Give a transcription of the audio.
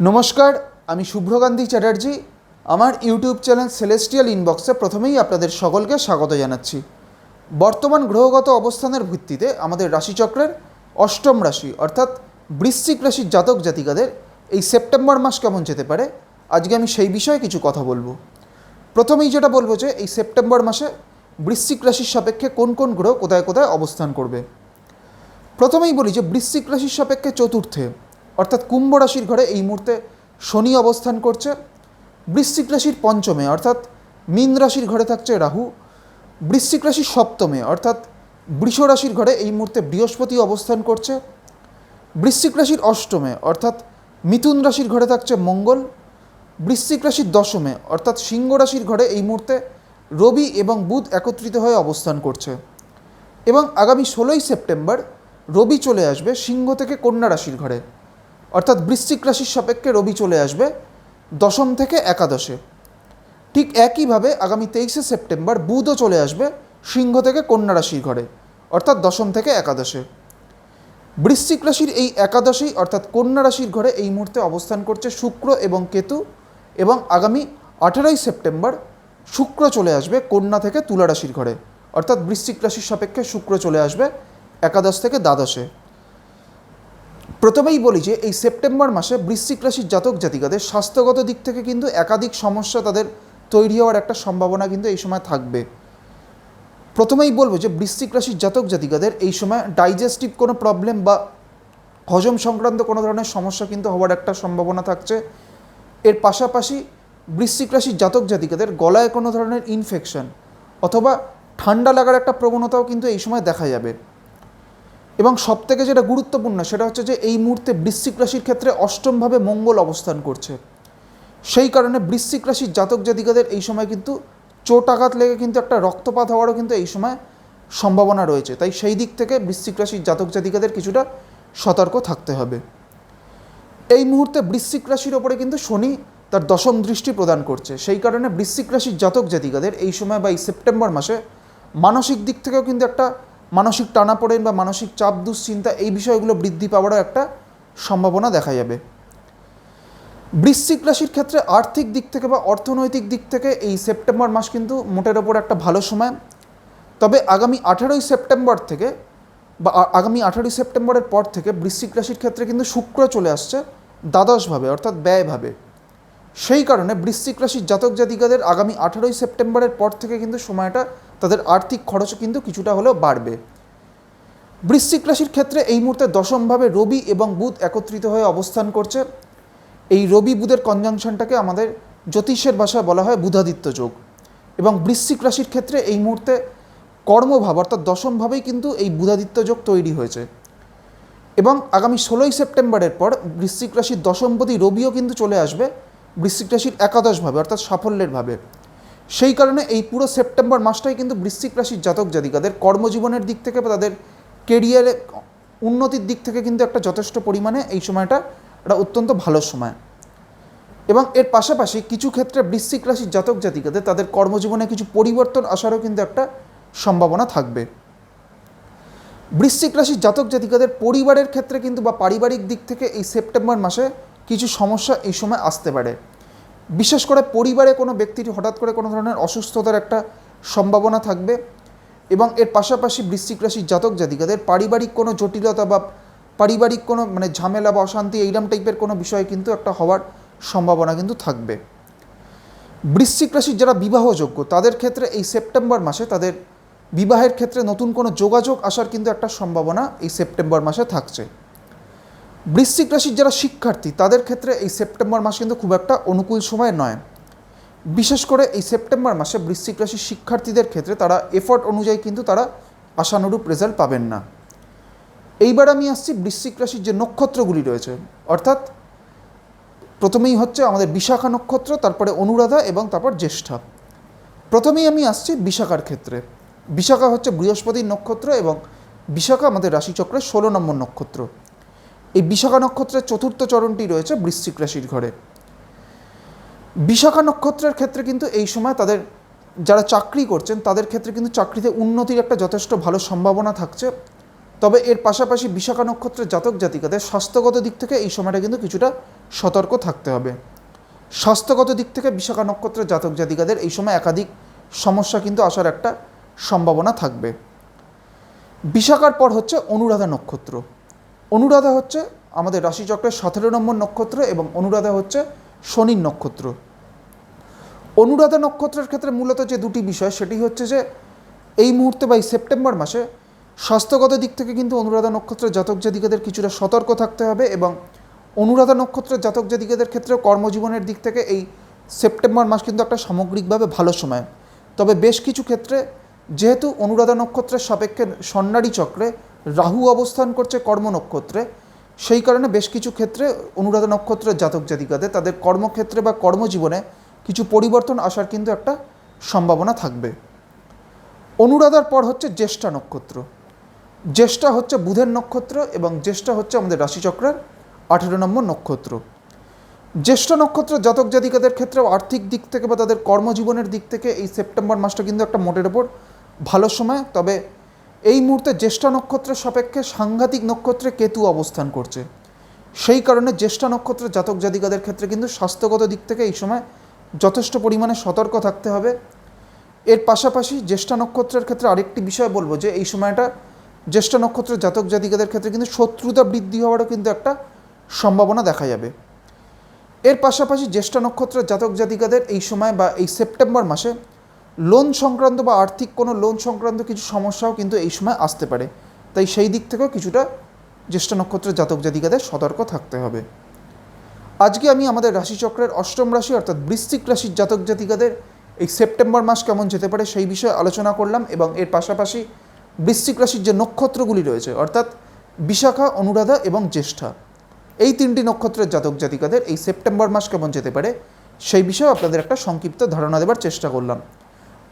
নমস্কার, আমি শুভ্রকান্তি চ্যাটার্জি। আমার ইউটিউব চ্যানেল সেলেস্টিয়াল ইনবক্সে প্রথমেই আপনাদের সকলকে স্বাগত জানাচ্ছি। বর্তমান গ্রহগত অবস্থানের ভিত্তিতে আমাদের রাশিচক্রের অষ্টম রাশি, অর্থাৎ বৃশ্চিক রাশির জাতক জাতিকাদের এই সেপ্টেম্বর মাস কেমন যেতে পারে, আজকে আমি সেই বিষয়ে কিছু কথা বলব। প্রথমেই যেটা বলব যে, এই সেপ্টেম্বর মাসে বৃশ্চিক রাশির সাপেক্ষে কোন কোন গ্রহ কোথায় কোথায় অবস্থান করবে। প্রথমেই বলি যে, বৃশ্চিক রাশির সাপেক্ষে চতুর্থে। অর্থাৎ কুম্ভ রাশির ঘরে এই মুহূর্তে শনি অবস্থান করছে, বৃশ্চিক রাশির পঞ্চমে, অর্থাৎ মীন রাশির ঘরে থাকছে রাহু, বৃশ্চিক রাশির সপ্তমে, অর্থাৎ বৃষ রাশির ঘরে এই মুহূর্তে বৃহস্পতি অবস্থান করছে, বৃশ্চিক রাশির অষ্টমে, অর্থাৎ মিথুন রাশির ঘরে থাকছে মঙ্গল, বৃশ্চিক রাশির দশমে, অর্থাৎ সিংহ রাশির ঘরে এই মুহূর্তে রবি এবং বুধ একত্রিত হয়ে অবস্থান করছে এবং আগামী ষোলোই সেপ্টেম্বর রবি চলে আসবে সিংহ থেকে কন্যা রাশির ঘরে। অর্থাৎ বৃশ্চিক রাশির সাপেক্ষে রবি চলে আসবে দশম থেকে একাদশে। ঠিক একইভাবে আগামী তেইশে সেপ্টেম্বর বুধও চলে আসবে সিংহ থেকে কন্যা রাশির ঘরে, অর্থাৎ দশম থেকে একাদশে। বৃশ্চিক রাশির এই একাদশী অর্থাৎ কন্যা রাশির ঘরে এই মুহূর্তে অবস্থান করছে শুক্র এবং কেতু এবং আগামী আঠেরোই সেপ্টেম্বর শুক্র চলে আসবে কন্যা থেকে তুলা রাশির ঘরে, অর্থাৎ বৃশ্চিক রাশির সাপেক্ষে শুক্র চলে আসবে একাদশ থেকে দ্বাদশে। প্রথমেই বলি যে এই সেপ্টেম্বর মাসে বৃশ্চিক রাশির জাতক জাতিকাদের স্বাস্থ্যগত দিক থেকে কিন্তু একাধিক সমস্যা তাদের তৈরি হওয়ার একটা সম্ভাবনা কিন্তু এই সময় থাকবে। প্রথমেই বলব যে বৃশ্চিক রাশির জাতক জাতিকাদের এই সময় ডাইজেস্টিভ কোনো প্রবলেম বা হজম সংক্রান্ত কোনো ধরনের সমস্যা কিন্তু হওয়ার একটা সম্ভাবনা থাকছে। এর পাশাপাশি বৃশ্চিক রাশির জাতক জাতিকাদের গলায় কোনো ধরনের ইনফেকশন অথবা ঠান্ডা লাগার একটা প্রবণতাও কিন্তু এই সময় দেখা যাবে। এবং সবথেকে যেটা গুরুত্বপূর্ণ সেটা হচ্ছে যে এই মুহূর্তে বৃশ্চিক রাশির ক্ষেত্রে অষ্টমভাবে মঙ্গল অবস্থান করছে। সেই কারণে বৃশ্চিক রাশির জাতক জাতিকাদের এই সময় কিন্তু চোট আঘাত লেগে কিন্তু একটা রক্তপাত হওয়ারও কিন্তু এই সময় সম্ভাবনা রয়েছে। তাই সেই দিক থেকে বৃশ্চিক রাশির জাতক জাতিকাদের কিছুটা সতর্ক থাকতে হবে। এই মুহূর্তে বৃশ্চিক রাশির ওপরে কিন্তু শনি তার দশম দৃষ্টি প্রদান করছে। সেই কারণে বৃশ্চিক রাশির জাতক জাতিকাদের এই সময় বা এই সেপ্টেম্বর মাসে মানসিক দিক থেকেও কিন্তু একটা মানসিক টানাপোড়েন বা মানসিক চাপ, দুশ্চিন্তা এই বিষয়গুলো বৃদ্ধি পাওয়ারও একটা সম্ভাবনা দেখা যাবে। বৃশ্চিক রাশির ক্ষেত্রে আর্থিক দিক থেকে বা অর্থনৈতিক দিক থেকে এই সেপ্টেম্বর মাস কিন্তু মোটের ওপর একটা ভালো সময়। তবে আগামী আঠারোই সেপ্টেম্বর থেকে বা আগামী আঠারোই সেপ্টেম্বরের পর থেকে বৃশ্চিক রাশির ক্ষেত্রে কিন্তু শুক্র চলে আসছে দ্বাদশভাবে, অর্থাৎ ব্যয়ভাবে। সেই কারণে বৃশ্চিক রাশির জাতক জাতিকাদের আগামী আঠারোই সেপ্টেম্বরের পর থেকে কিন্তু সময়টা তাদের আর্থিক খরচও কিন্তু কিছুটা হলেও বাড়বে। বৃশ্চিক রাশির ক্ষেত্রে এই মুহূর্তে দশমভাবে রবি এবং বুধ একত্রিত হয়ে অবস্থান করছে। এই রবি বুধের কনজাংশনটাকে আমাদের জ্যোতিষের ভাষায় বলা হয় বুধাদিত্য যোগ। এবং বৃশ্চিক রাশির ক্ষেত্রে এই মুহূর্তে কর্মভাব, অর্থাৎ দশমভাবেই কিন্তু এই বুধাদিত্য যোগ তৈরি হয়েছে। এবং আগামী ষোলোই সেপ্টেম্বরের পর বৃশ্চিক রাশির দশমপতি রবিও কিন্তু চলে আসবে বৃশ্চিক রাশির একাদশভাবে, অর্থাৎ সাফল্যের ভাবে। সেই কারণে এই পুরো সেপ্টেম্বর মাসটাই কিন্তু বৃশ্চিক রাশির জাতক জাতিকাদের কর্মজীবনের দিক থেকে বা তাদের কেরিয়ারে উন্নতির দিক থেকে কিন্তু একটা যথেষ্ট পরিমাণে এই সময়টা একটা অত্যন্ত ভালো সময়। এবং এর পাশাপাশি কিছু ক্ষেত্রে বৃশ্চিক রাশির জাতক জাতিকাদের তাদের কর্মজীবনে কিছু পরিবর্তন আসারও কিন্তু একটা সম্ভাবনা থাকবে। বৃশ্চিক রাশির জাতক জাতিকাদের পরিবারের ক্ষেত্রে কিন্তু বা পারিবারিক দিক থেকে এই সেপ্টেম্বর মাসে কিছু সমস্যা এই সময় আসতে পারে। বিশেষ করে পরিবারে কোনো ব্যক্তিটি হঠাৎ করে কোনো ধরনের অসুস্থতার একটা সম্ভাবনা থাকবে এবং এর পাশাপাশি বৃশ্চিক রাশির জাতক জাতিকাদের পারিবারিক কোনো জটিলতা বা পারিবারিক কোনো মানে ঝামেলা বা অশান্তি এইরকম টাইপের কোনো বিষয় কিন্তু একটা হওয়ার সম্ভাবনা কিন্তু থাকবে। বৃশ্চিক রাশির যারা বিবাহযোগ্য, তাদের ক্ষেত্রে এই সেপ্টেম্বর মাসে তাদের বিবাহের ক্ষেত্রে নতুন কোনো যোগাযোগ আসার কিন্তু একটা সম্ভাবনা এই সেপ্টেম্বর মাসে থাকছে। বৃশ্চিক রাশির যারা শিক্ষার্থী, তাদের ক্ষেত্রে এই সেপ্টেম্বর মাস কিন্তু খুব একটা অনুকূল সময় নয়। বিশেষ করে এই সেপ্টেম্বর মাসে বৃশ্চিক রাশির শিক্ষার্থীদের ক্ষেত্রে তারা এফর্ট অনুযায়ী কিন্তু তারা আশানুরূপ রেজাল্ট পাবেন না। এইবার আমি আসছি বৃশ্চিক রাশির যে নক্ষত্রগুলি রয়েছে, অর্থাৎ প্রথমেই হচ্ছে আমাদের বিশাখা নক্ষত্র, তারপরে অনুরাধা এবং তারপর জ্যেষ্ঠা। প্রথমেই আমি আসছি বিশাখার ক্ষেত্রে। বিশাখা হচ্ছে বৃহস্পতির নক্ষত্র এবং বিশাখা আমাদের রাশিচক্রের ষোলো নম্বর নক্ষত্র। এই বিশাখা নক্ষত্রের চতুর্থ চরণটি রয়েছে বৃশ্চিক রাশির ঘরে। বিশাখা নক্ষত্রের ক্ষেত্রে কিন্তু এই সময় তাদের যারা চাকরি করছেন, তাদের ক্ষেত্রে কিন্তু চাকরিতে উন্নতির একটা যথেষ্ট ভালো সম্ভাবনা থাকছে। তবে এর পাশাপাশি বিশাখা নক্ষত্রের জাতক জাতিকাদের স্বাস্থ্যগত দিক থেকে এই সময়টা কিন্তু কিছুটা সতর্ক থাকতে হবে। স্বাস্থ্যগত দিক থেকে বিশাখা নক্ষত্রের জাতক জাতিকাদের এই সময় একাধিক সমস্যা কিন্তু আসার একটা সম্ভাবনা থাকবে। বিশাখার পর হচ্ছে অনুরাধা নক্ষত্র। অনুরাধা হচ্ছে আমাদের রাশিচক্রের সতেরো নম্বর নক্ষত্র এবং অনুরাধা হচ্ছে শনির নক্ষত্র। অনুরাধা নক্ষত্রের ক্ষেত্রে মূলত যে দুটি বিষয়, সেটি হচ্ছে যে এই মুহূর্তে বা এই সেপ্টেম্বর মাসে স্বাস্থ্যগত দিক থেকে কিন্তু অনুরাধা নক্ষত্রের জাতক জাতিকাদের কিছুটা সতর্ক থাকতে হবে এবং অনুরাধা নক্ষত্রের জাতক জাতিকাদের ক্ষেত্রেও কর্মজীবনের দিক থেকে এই সেপ্টেম্বর মাস কিন্তু একটা সামগ্রিকভাবে ভালো সময়। তবে বেশ কিছু ক্ষেত্রে যেহেতু অনুরাধা নক্ষত্রের সাপেক্ষে সন্ন্যারী চক্রে রাহু অবস্থান করছে কর্ম নক্ষত্রে। সেই কারণে বেশ কিছু ক্ষেত্রে অনুরাধা নক্ষত্রের জাতক জাতিকাদের তাদের কর্মক্ষেত্রে বা কর্মজীবনে কিছু পরিবর্তন আসার কিন্তু একটা সম্ভাবনা থাকবে। অনুরাধার পর হচ্ছে জ্যেষ্ঠা নক্ষত্র। জ্যেষ্ঠা হচ্ছে বুধের নক্ষত্র এবং জ্যেষ্ঠা হচ্ছে আমাদের রাশিচক্রের আঠেরো নম্বর নক্ষত্র। জ্যেষ্ঠ নক্ষত্র জাতক জাতিকাদের ক্ষেত্রেও আর্থিক দিক থেকে বা তাদের কর্মজীবনের দিক থেকে এই সেপ্টেম্বর মাসটা কিন্তু একটা মোটের ওপর ভালো সময়। তবে এই মুহূর্তে জ্যেষ্ঠ নক্ষত্রের সাপেক্ষে সাংঘাতিক নক্ষত্রে কেতু অবস্থান করছে। সেই কারণে জ্যেষ্ঠ নক্ষত্রের জাতক জাতিকাদের ক্ষেত্রে কিন্তু স্বাস্থ্যগত দিক থেকে এই সময় যথেষ্ট পরিমাণে সতর্ক থাকতে হবে। এর পাশাপাশি জ্যেষ্ঠ নক্ষত্রের ক্ষেত্রে আরেকটি বিষয় বলব যে, এই সময়টা জ্যেষ্ঠ নক্ষত্রের জাতক জাতিকাদের ক্ষেত্রে কিন্তু শত্রুতা বৃদ্ধি হওয়ারও কিন্তু একটা সম্ভাবনা দেখা যাবে। এর পাশাপাশি জ্যেষ্ঠ নক্ষত্রের জাতক জাতিকাদের এই সময় বা এই সেপ্টেম্বর মাসে লোন সংক্রান্ত বা আর্থিক কোনো লোন সংক্রান্ত কিছু সমস্যাও কিন্তু এই সময় আসতে পারে। তাই সেই দিক থেকেও কিছুটা জ্যেষ্ঠ নক্ষত্রের জাতক জাতিকাদের সতর্ক থাকতে হবে। আজকে আমি আমাদের রাশিচক্রের অষ্টম রাশি অর্থাৎ বৃশ্চিক রাশির জাতক জাতিকাদের এই সেপ্টেম্বর মাস কেমন যেতে পারে সেই বিষয়ে আলোচনা করলাম এবং এর পাশাপাশি বৃশ্চিক রাশির যে নক্ষত্রগুলি রয়েছে, অর্থাৎ বিশাখা, অনুরাধা এবং জ্যেষ্ঠা, এই তিনটি নক্ষত্রের জাতক জাতিকাদের এই সেপ্টেম্বর মাস কেমন যেতে পারে সেই বিষয়ে আপনাদের একটা সংক্ষিপ্ত ধারণা দেবার চেষ্টা করলাম।